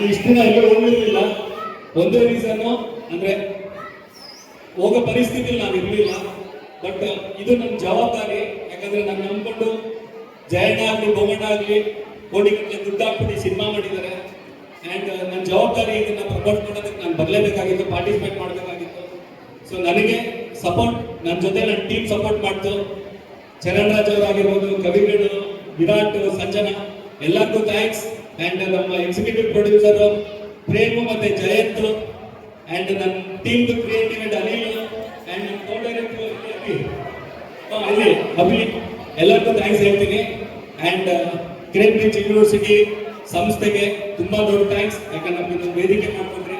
Actually ದಿನ ಎಲ್ಲೂ ಹೋಗಿರ್ಲಿಲ್ಲ. ಒಂದೇ ರೀಸನ್ ಅಂದ್ರೆ ಹೋಗೋ ಪರಿಸ್ಥಿತಿ ನಾನು ಇರಲಿಲ್ಲ. ಬಟ್ ಇದು ನನ್ನ ಜವಾಬ್ದಾರಿ. ಯಾಕಂದ್ರೆ ನಾನು ನಂಬಿಕೊಂಡು ಜಯಣ್ಣ ಆಗ್ಲಿ, ಬೊಮ್ಮಣ್ಣ ಆಗ್ಲಿ ಕೋಟಿ ಗಟ್ಟಲೆ ದುಡ್ಡು ಹಾಕ್ಬಿಟ್ಟು ಸಿನಿಮಾ ಮಾಡಿದ್ದಾರೆ. ಆ್ಯಂಡ್ ನನ್ನ ಜವಾಬ್ದಾರಿ ಇದನ್ನ ಪ್ರಮೋಟ್ ಮಾಡೋದಕ್ಕೆ ನಾನು ಬರಲೇಬೇಕಾಗಿತ್ತು ಪಾರ್ಟಿಸಿಪೇಟ್ ಮಾಡಬೇಕಾಗಿತ್ತು. ಸೊ ನನಗೆ ಸಪೋರ್ಟ್ ನನ್ನ ಜೊತೆ ನನ್ನ ಟೀಮ್ ಸಪೋರ್ಟ್ ಮಾಡ್ತು. ಚರಣ್ ರಾಜ್ ಅವರಾಗಿರ್ಬೋದು ಕವಿಗಳು ವಿರಾಟ್, ಸಂಜನಾ, ಎಲ್ಲರಿಗೂ ಥ್ಯಾಂಕ್ಸ್ ಅಂಡ್ ನಮ್ಮ ಎಕ್ಸಿಕ್ಯೂಟಿವ್ ಪ್ರೊಡ್ಯೂಸರ್ ಪ್ರೇಮ್ ಮತ್ತೆ ಜಯಂತ್ ಅಂಡ್ ನನ್ನ team creative and Anil and co director ಅಲ್ಲಿ ಅಭಿ ಎಲ್ಲರಿಗೂ ಥ್ಯಾಂಕ್ಸ್ ಹೇಳ್ತೀನಿ. ಅಂಡ್ ಕೇಂಬ್ರಿಡ್ಜ್ ಯೂನಿವರ್ಸಿಟಿ ಸಂಸ್ಥೆಗೆ ತುಂಬಾ ದೊಡ್ಡ ಥ್ಯಾಂಕ್ಸ್ ಯಾಕಂದ್ರೆ ನಮ್ಗೆ ಇದೊಂದು ವೇದಿಕೆ ಮಾಡ್ಕೊಂಡ್ರಿ.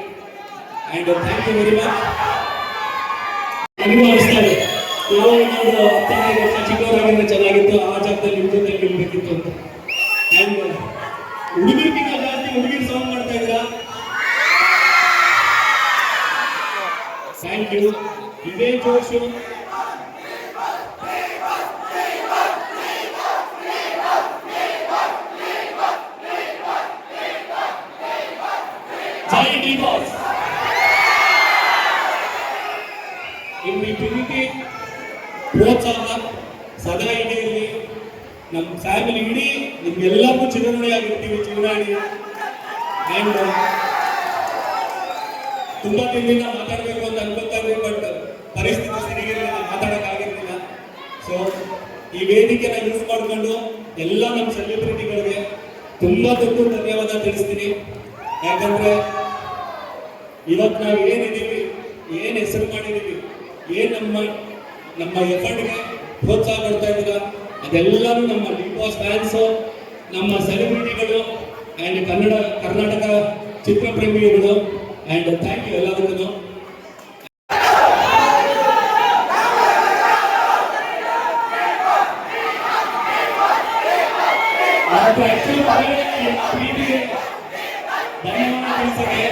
And thank you very much ಚಿಕ್ಕವರಾಗಿದ್ರೆ ಚೆನ್ನಾಗಿತ್ತು. ಆ ಜಾಗದಲ್ಲಿ ನಿಲ್ಬೇಕಿತ್ತು ಅಂತ. ಅಂಡ್ ಹುಡುಗರಿಗಿಂತ ಜಾಸ್ತಿ ಹುಡುಗಿರು ಸಾಂಗ್ ಮಾಡ್ತಾ ಇದ್ದೀರಾ ಥ್ಯಾಂಕ್ ಯು ಇದೇ ಜೋಶು ಜೈ ಡಿ ಬಾಸ್ ಇನ್ನು ಈ ಪ್ರೀತಿ ಪ್ರೋತ್ಸಾಹ ಸದಾ ಇದೇ ಇರಲಿ ನಮ್ಮ ಫ್ಯಾಮಿಲಿ ಇಡೀ ನಿಮ್ಗೆಲ್ಲರಿಗೂ ಚಿರಋಣಿಯಾಗಿರ್ತೀವಿ ಆಗಿರ್ತೀವಿ ಆ್ಯಂಡ್ ತುಂಬಾ ದಿನದಿಂದ ಮಾತಾಡಬೇಕು ಅಂತ ಅನ್ಕೊತಾ ಬಟ್ ಪರಿಸ್ಥಿತಿ ಸರಿಗಿರಲಿಲ್ಲ, ಮಾತಾಡೋಕ್ಕಾಗಿರ್ಲಿಲ್ಲ. ಸೊ ಈ ವೇದಿಕೆನ ಯೂಸ್ ಮಾಡಿಕೊಂಡು ಎಲ್ಲ ನಮ್ಮ ಸೆಲೆಬ್ರಿಟಿಗಳಿಗೆ ತುಂಬಾ ದೊಡ್ಡ ಧನ್ಯವಾದ ತಿಳಿಸ್ತೀನಿ. ಯಾಕಂದ್ರೆ ಇವತ್ತು ನಾವು ಏನಿದ್ದೀವಿ ಏನ್ ಹೆಸರು ಮಾಡಿದೀವಿ, ಏನ್ ನಮ್ಮ ನಮ್ಮ ಎಫರ್ಟ್ಗೆ ಪ್ರೋತ್ಸಾಹ ಕೊಡ್ತಾ ಇದ್ದೀರಾ ಅದೆಲ್ಲರೂ ನಮ್ಮ ಬಿಗ್ ಬಾಸ್ ಫ್ಯಾನ್ಸ್ ನಮ್ಮ ಸೆಲೆಬ್ರಿಟಿಗಳು ಅಂಡ್ ಕನ್ನಡ ಕರ್ನಾಟಕ ಚಿತ್ರಪ್ರೇಮಿಗಳು ಅಂಡ್ ಥ್ಯಾಂಕ್ ಯು ಎಲ್ಲರಿಗೂ ಆದ್ರೆ actually ಹೊರಗಡೆ ಪ್ರೀತಿಗೆ ಧನ್ಯವಾದ ತಿಳಿಸಕ್ಕೆ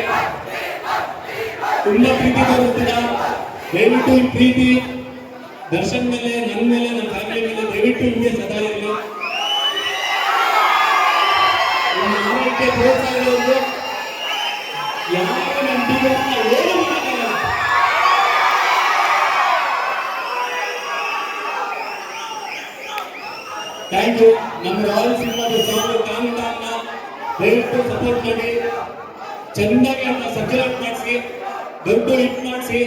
ತುಂಬಾ ಪ್ರೀತಿ ತೋರಿಸ್ತೀರಾ ದಯವಿಟ್ಟು ಈ ಪ್ರೀತಿ ದರ್ಶನ್ ಮೇಲೆ ನನ್ನ ಮೇಲೆ ನನ್ನ ಫ್ಯಾಮಿಲಿ ಮೇಲೆ ದಯವಿಟ್ಟು ನಿಮಗೆ ಸದಾ ಇರಲಿ. ಆರೋಗ್ಯ ಪ್ರೋತ್ಸಾಹ ಇರೋದು. ಯಾರು ಜೀವನ ಏನು ಮಾಡಲ್ಲ ಥ್ಯಾಂಕ್ ಯು ನಮ್ಮ ರಾಯಲ್ ಸಿನಿಮಾದ ಸಾಂಗ್ ಕಾಂತಾನ್ನ ದಯವಿಟ್ಟು ಸಪೋರ್ಟ್ ಮಾಡಿ. ಚೆನ್ನಾಗಿ ಅದನ್ನ ಸಕ್ಸಸ್ ಮಾಡಿಸಿ, ದೊಡ್ಡ ಹಿಟ್ ಮಾಡಿಸಿ.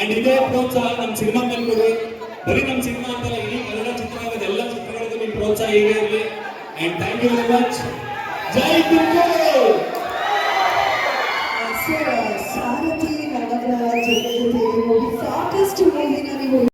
ಅಂಡ್ ಇದೇ ಪ್ರೋತ್ಸಾಹ ನಮ್ಮ ಸಿನಿಮಾದಲ್ಲಿ ಬರೀ ನಮ್ಮ ಸಿನಿಮಾ ಅಂತಲ್ಲ, ಇಡೀ ಕನ್ನಡ ಚಿತ್ರರಂಗದ ಎಲ್ಲ ಚಿತ್ರಗಳಿಗೂ ನಿಮ್ಮ ಪ್ರೋತ್ಸಾಹ ಹೀಗೆ ಇರಲಿ. And thank you very much ಜೈ ಗುರು ಸಾರಥಿ ನಗರ ಜೊತೆ